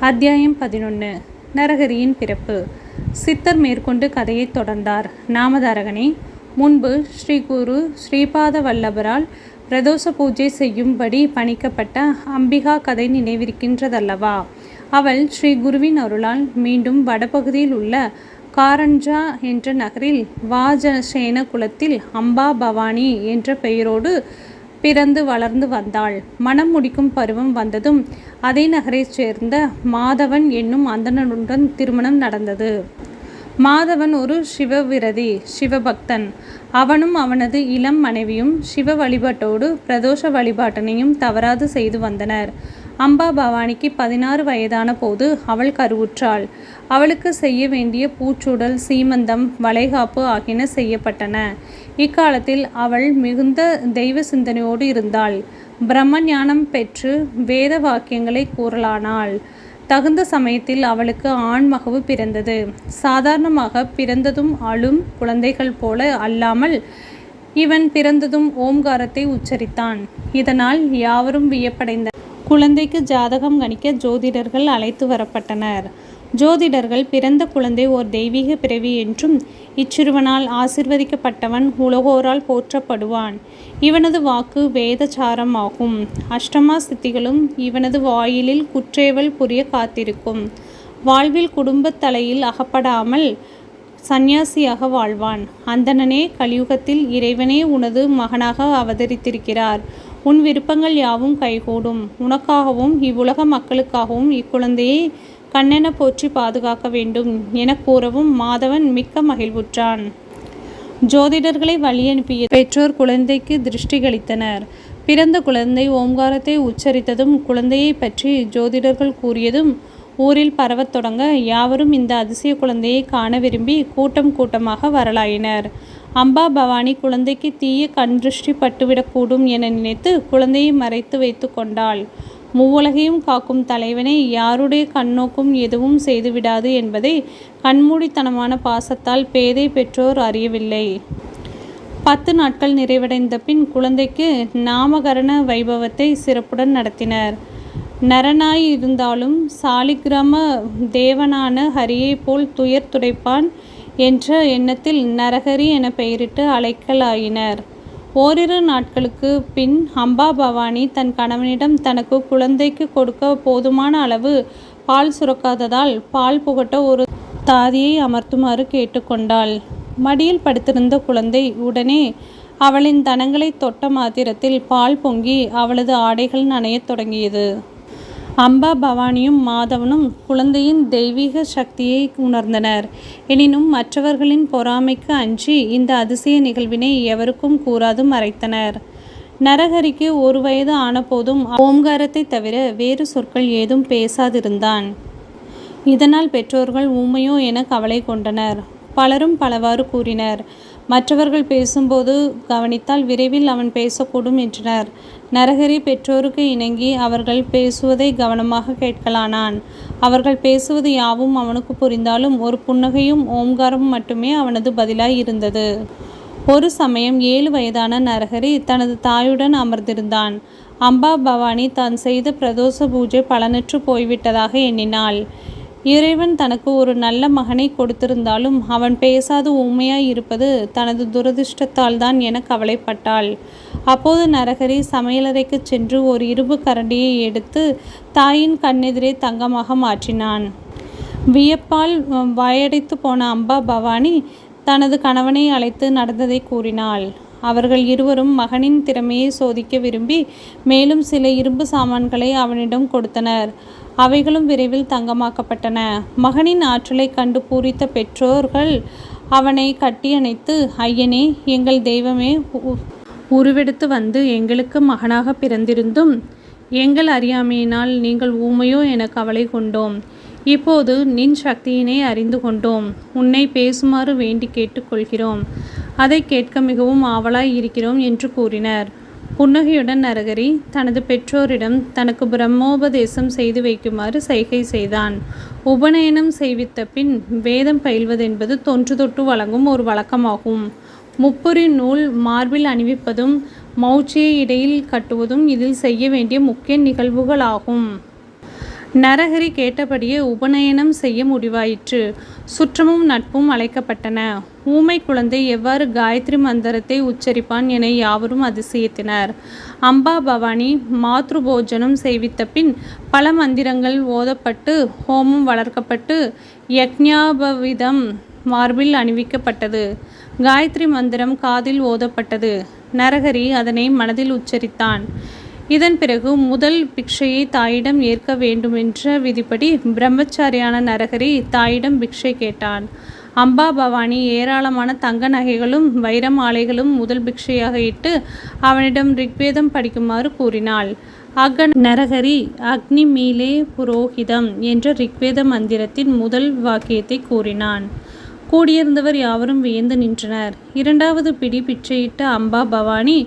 அத்தியாயம் பதினொன்று நரகரியின் பிறப்பு. சித்தர் மேற்கொண்டு கதையைத் தொடர்ந்தார். நாமதாரகனே முன்பு ஸ்ரீ குரு ஸ்ரீபாத வல்லபரால் பிரதோஷ பூஜை செய்யும்படி பணிக்கப்பட்ட அம்பிகா கதை நினைவிருக்கின்றதல்லவா? அவள் ஸ்ரீ குருவின் அருளால் மீண்டும் வடபகுதியில் உள்ள காரஞ்சா என்ற நகரில் வாஜசேன குலத்தில் அம்பா பவானி என்ற பெயரோடு பிறந்து வளர்ந்து வந்தாள். மனம் முடிக்கும் பருவம் வந்ததும் அதே நகரைச் சேர்ந்த மாதவன் என்னும் அந்தணனுடன் திருமணம் நடந்தது. மாதவன் ஒரு சிவவிரதி சிவபக்தன். அவனும் அவனது இளம் மனைவியும் சிவ வழிபாட்டோடு பிரதோஷ வழிபாட்டினையும் தவறாது செய்து வந்தனர். அம்பா பவானிக்கு பதினாறு வயதான போது அவள் கருவுற்றாள். அவளுக்கு செய்ய வேண்டிய பூச்சூடல் சீமந்தம் வளைகாப்பு ஆகியன செய்யப்பட்டன. இக்காலத்தில் அவள் மிகுந்த தெய்வ சிந்தனையோடு இருந்தாள். பிரம்ம ஞானம் பெற்று வேத வாக்கியங்களை கூறலானாள். தகுந்த சமயத்தில் அவளுக்கு ஆண் மகவு பிறந்தது. சாதாரணமாக பிறந்ததும் அழும் குழந்தைகள் போல அல்லாமல் இவன் பிறந்ததும் ஓம்காரத்தை உச்சரித்தான். இதனால் யாவரும் வியப்படைந்த குழந்தைக்கு ஜாதகம் கணிக்க ஜோதிடர்கள் அழைத்து வரப்பட்டனர். ஜோதிடர்கள் பிறந்த குழந்தை ஓர் தெய்வீக பிறவி என்றும் இச்சிறுவனால் ஆசிர்வதிக்கப்பட்டவன் உலகோரால் போற்றப்படுவான். இவனது வாக்கு வேதசாரம் ஆகும். அஷ்டமா சித்திகளும் இவனது வாயிலில் குற்றேவல் புரிய காத்திருக்கும். வாழ்வில் குடும்பத் தலையில் அகப்படாமல் சந்நியாசியாக வாழ்வான். அந்தணனே கலியுகத்தில் இறைவனே உனது மகனாக அவதரித்திருக்கிறார். உன் விருப்பங்கள் யாவும் கைகூடும். உனக்காகவும் இவ்வுலக மக்களுக்காகவும் இக்குழந்தையை கண்ணென போற்றி பாதுகாக்க வேண்டும். என கூறவும் மாதவன் மிக்க மகிழ்வுற்றான். ஜோதிடர்களை வழியனுப்பிய பெற்றோர் குழந்தைக்கு திருஷ்டிகளித்தனர் பிறந்த குழந்தை ஓம்காரத்தை உச்சரித்ததும் குழந்தையை பற்றி ஜோதிடர்கள் கூறியதும் ஊரில் பரவத் தொடங்க யாவரும் இந்த அதிசய குழந்தையை காண விரும்பி கூட்டம் கூட்டமாக வரலாயினர். அம்பா பவானி குழந்தைக்கு தீய கண்திருஷ்டி பட்டுவிடக்கூடும் என நினைத்து குழந்தையை மறைத்து வைத்து கொண்டாள். மூவுலகையும் காக்கும் தலைவனை யாருடைய கண்ணோக்கும் எதுவும் செய்துவிடாது என்பதை கண்மூடித்தனமான பாசத்தால் பேதை பெற்றோர் அறியவில்லை. பத்து நாட்கள் நிறைவடைந்த பின் குழந்தைக்கு நாமகரண வைபவத்தை சிறப்புடன் நடத்தினர். நரனாய் இருந்தாலும் சாலிகிராம தேவனான ஹரியை போல் துயர் துடைப்பான் என்ற எண்ணத்தில் நரஹரி என பெயரிட்டு அழைக்கலாயினர். ஓரிரு நாட்களுக்கு பின் அம்பா பவானி தன் கணவனிடம் தனக்கு குழந்தைக்கு கொடுக்க போதுமான அளவு பால் சுரக்காததால் பால் புகட்ட ஒரு தாதியை அமர்த்துமாறு கேட்டுக்கொண்டாள். மடியில் படுத்திருந்த குழந்தை உடனே அவளின் தனங்களை தொட்ட மாத்திரத்தில் பால் பொங்கி அவளது ஆடைகள் நனையத் தொடங்கியது. அம்பா பவானியும் மாதவனும் குழந்தையின் தெய்வீக சக்தியை உணர்ந்தனர். எனினும் மற்றவர்களின் பொறாமைக்கு அஞ்சி இந்த அதிசய நிகழ்வினை எவருக்கும் கூறாது மறைத்தனர். நரஹரிக்கு ஒரு வயது ஆனபோதும் ஓம்காரத்தை தவிர வேறு சொற்கள் ஏதும் பேசாதிருந்தான். இதனால் பெற்றோர்கள் ஊமையோ என கவலை கொண்டனர். பலரும் பலவாறு கூறினர். மற்றவர்கள் பேசும்போது கவனித்தால் விரைவில் அவன் பேசக்கூடும் என்றனர். நரகரி பெற்றோருக்கு இணங்கி அவர்கள் பேசுவதை கவனமாக கேட்கலானான். அவர்கள் பேசுவது யாவும் அவனுக்கு புரிந்தாலும் ஒரு புன்னகையும் ஓம்காரமும் மட்டுமே அவனது பதிலாய் இருந்தது. ஒரு சமயம் ஏழு வயதான நரகரி தனது தாயுடன் அமர்ந்திருந்தான். அம்பா பவானி தான் செய்த பிரதோஷ பூஜை பலனற்று போய்விட்டதாக எண்ணினாள். இறைவன் தனக்கு ஒரு நல்ல மகனை கொடுத்திருந்தாலும் அவன் பேசாது ஊமையாய் இருப்பது தனது துரதிர்ஷ்டத்தால் தான் என கவலைப்பட்டாள். அப்போது நரகரி சமையலறைக்கு சென்று ஒரு இரும்பு கரண்டியை எடுத்து தாயின் கண்ணெதிரே தங்கமாக மாற்றினான். வியப்பால் வாயடைத்து போன அம்பா பவானி தனது கணவனை அழைத்து நடந்ததை கூறினாள். அவர்கள் இருவரும் மகனின் திறமையை சோதிக்க விரும்பி மேலும் சில இரும்பு சாமான்களை அவனிடம் கொடுத்தனர். அவைகளும் விரைவில் தங்கமாக்கப்பட்டன. மகனின் ஆற்றலை கண்டு பூரித்த பெற்றோர்கள் அவனை கட்டியணைத்து ஐயனே எங்கள் தெய்வமே உருவெடுத்து வந்து எங்களுக்கு மகனாக பிறந்திருந்தும் எங்கள் அறியாமையினால் நீங்கள் ஊமையோ என கவலை கொண்டோம். இப்போது நின் சக்தியினை அறிந்து கொண்டோம். உன்னை பேசுமாறு வேண்டி கேட்டுக்கொள்கிறோம். அதை கேட்க மிகவும் ஆவலாய் இருக்கிறோம் என்று கூறினர். புன்னகையுடன் நரகரி தனது பெற்றோரிடம் தனக்கு பிரம்மோபதேசம் செய்து வைக்குமாறு சைகை செய்தான். உபநயனம் செய்வித்த பின் வேதம் பயில்வதென்பது தொன்று தொட்டு வழங்கும் ஒரு வழக்கமாகும். முப்பொறி நூல் மார்பில் அணிவிப்பதும் மௌச்சியை இடையில் கட்டுவதும் இதில் செய்ய வேண்டிய முக்கிய நிகழ்வுகளாகும். நரஹரி கேட்டபடியே உபநயனம் செய்ய முடிவாயிற்று. சுற்றமும் நட்பும் அழைக்கப்பட்டன. ஊமை குழந்தை எவ்வாறு காயத்ரி மந்திரத்தை உச்சரிப்பான் என யாவரும் அதிசயத்தினர். அம்பா பவானி மாத்ரு போஜனம் செய்வித்த பின் பல மந்திரங்கள் ஓதப்பட்டு ஹோமம் வளர்க்கப்பட்டு யக்ஞாபவிதம் மார்பில் அணிவிக்கப்பட்டது. காயத்ரி மந்திரம் காதில் ஓதப்பட்டது. நரஹரி அதனை மனதில் உச்சரித்தான். இதன் பிறகு முதல் பிக்ஷையை தாயிடம் ஏற்க வேண்டுமென்ற விதிப்படி பிரம்மச்சாரியான நரகரி தாயிடம் பிக்ஷை கேட்டான். அம்பா பவானி ஏராளமான தங்க நகைகளும் வைர மாலைகளும் முதல் பிக்ஷையாக இட்டு அவனிடம் ரிக்வேதம் படிக்குமாறு கூறினாள். அக நரகரி அக்னி மீலே புரோஹிதம் என்ற ரிக்வேத மந்திரத்தின் முதல் வாக்கியத்தை கூறினான். கூடியிருந்தவர் யாவரும் வியந்து நின்றனர். இரண்டாவது பிடி பிச்சையிட்ட அம்பா பவானி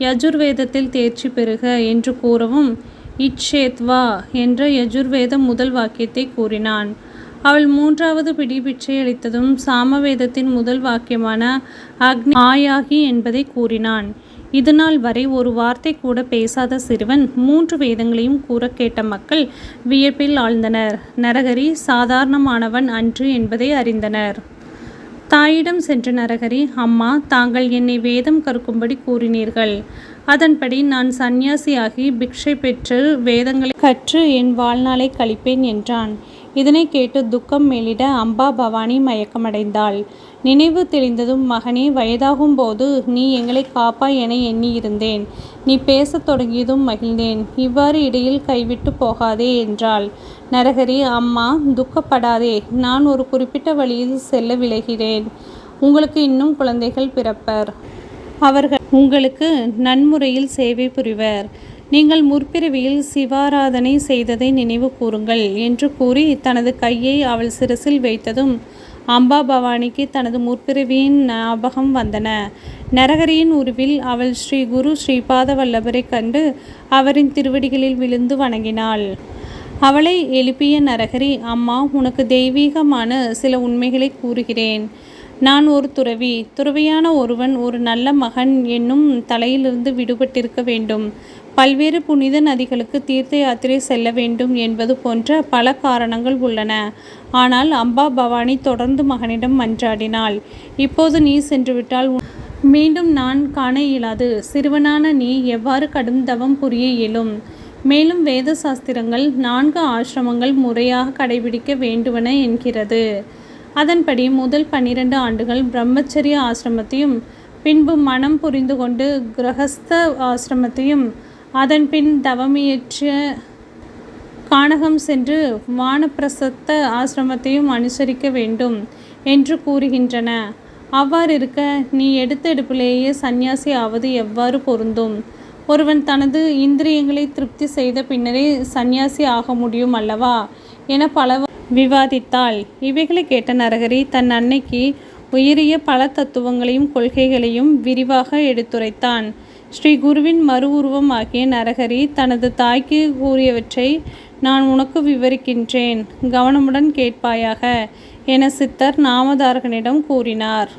யஜுர்வேதத்தில் தேர்ச்சி பெறுக என்று கூறவும் இச்சேத்வா என்ற யஜுர்வேத முதல் வாக்கியத்தை கூறினான். அவள் மூன்றாவது பிடி அளித்ததும் சாமவேதத்தின் முதல் வாக்கியமான அக்னி ஆயாகி என்பதை கூறினான். இதுநாள் வரை ஒரு வார்த்தை கூட பேசாத சிறுவன் மூன்று வேதங்களையும் கூற கேட்ட மக்கள் வியப்பில் ஆழ்ந்தனர். நரகரி சாதாரணமானவன் அன்று என்பதை அறிந்தனர். தாயிடம் சென்ற நரகரி அம்மா தாங்கள் என்னை வேதம் கற்கும்படி கூறினீர்கள். அதன்படி நான் சந்நியாசியாகி பிக்ஷை பெற்று வேதங்களை கற்று என் வாழ்நாளை கழிப்பேன் என்றான். இதனை கேட்டு துக்கம் மேலிட அம்பா பவானி மயக்கமடைந்தாள். நினைவு தெளிந்ததும் மகனே வயதாகும் போது நீ எங்களை காப்பா என எண்ணியிருந்தேன். நீ பேசத் தொடங்கியதும் மகிழ்ந்தேன். இவ்வாறு இடையில் கைவிட்டு போகாதே என்றாள். நரகரி அம்மா துக்கப்படாதே. நான் ஒரு குறிப்பிட்ட வழியில் செல்ல விளைகிறேன் உங்களுக்கு இன்னும் குழந்தைகள் பிறப்பர். அவர்கள் உங்களுக்கு நன்முறையில் சேவை புரிவர். நீங்கள் முற்பிறவியில் சிவாராதனை செய்ததை நினைவு கூறுங்கள் என்று கூறி தனது கையை அவள் சிரசில் வைத்ததும் அம்பா பவானிக்கு தனது முற்பிறவியின் ஞாபகம் வந்தன. நரகரியின் உருவில் அவள் ஸ்ரீ குரு ஸ்ரீபாத வல்லபரை கண்டு அவரின் திருவடிகளில் விழுந்து வணங்கினாள். அவளை எழுப்பிய நரகரி அம்மா உனக்கு தெய்வீகமான சில உண்மைகளை கூறுகிறேன். நான் ஒரு துறவி. துறவியான ஒருவன் ஒரு நல்ல மகன் என்னும் தலையிலிருந்து விடுபட்டிருக்க வேண்டும். பல்வேறு புனித நதிகளுக்கு தீர்த்த யாத்திரை செல்ல வேண்டும் என்பது போன்ற பல காரணங்கள் உள்ளன. ஆனால் அம்பா பவானி தொடர்ந்து மகனிடம் மன்றாடினாள். இப்போது நீ சென்றுவிட்டால் மீண்டும் நான் காண இயலாது. சிறுவனான நீ எவ்வாறு கடும் தவம் புரிய இயலும்? மேலும் வேத சாஸ்திரங்கள் நான்கு ஆசிரமங்கள் முறையாக கடைபிடிக்க வேண்டுவன என்கிறது. அதன்படி முதல் பன்னிரண்டு ஆண்டுகள் பிரம்மச்சரிய ஆசிரமத்தையும் பின்பு மனம் புரிந்து கொண்டு கிரகஸ்த ஆசிரமத்தையும் அதன்பின் தவமியற்ற கானகம் சென்று வானப்பிரசத்த ஆசிரமத்தையும் அனுசரிக்க வேண்டும் என்று கூறுகின்றன. அவ்வாறு இருக்க நீ எடுத்த எடுப்பிலேயே சந்நியாசி ஆவது எவ்வாறு பொருந்தும்? ஒருவன் தனது இந்திரியங்களை திருப்தி செய்த பின்னரே சந்நியாசி ஆக முடியும் அல்லவா? என பல விவாதித்தாள். இவைகளை கேட்ட நரகரி தன் அன்னைக்கு உயரிய பல தத்துவங்களையும் கொள்கைகளையும் விரிவாக எடுத்துரைத்தான். ஸ்ரீ குருவின் மறு உருவம் ஆகிய நரகரி தனது தாய்க்கு கூறியவற்றை நான் உனக்கு விவரிக்கின்றேன். கவனமுடன் கேட்பாயாக என சித்தர் நாமதாரகனிடம் கூறினார்.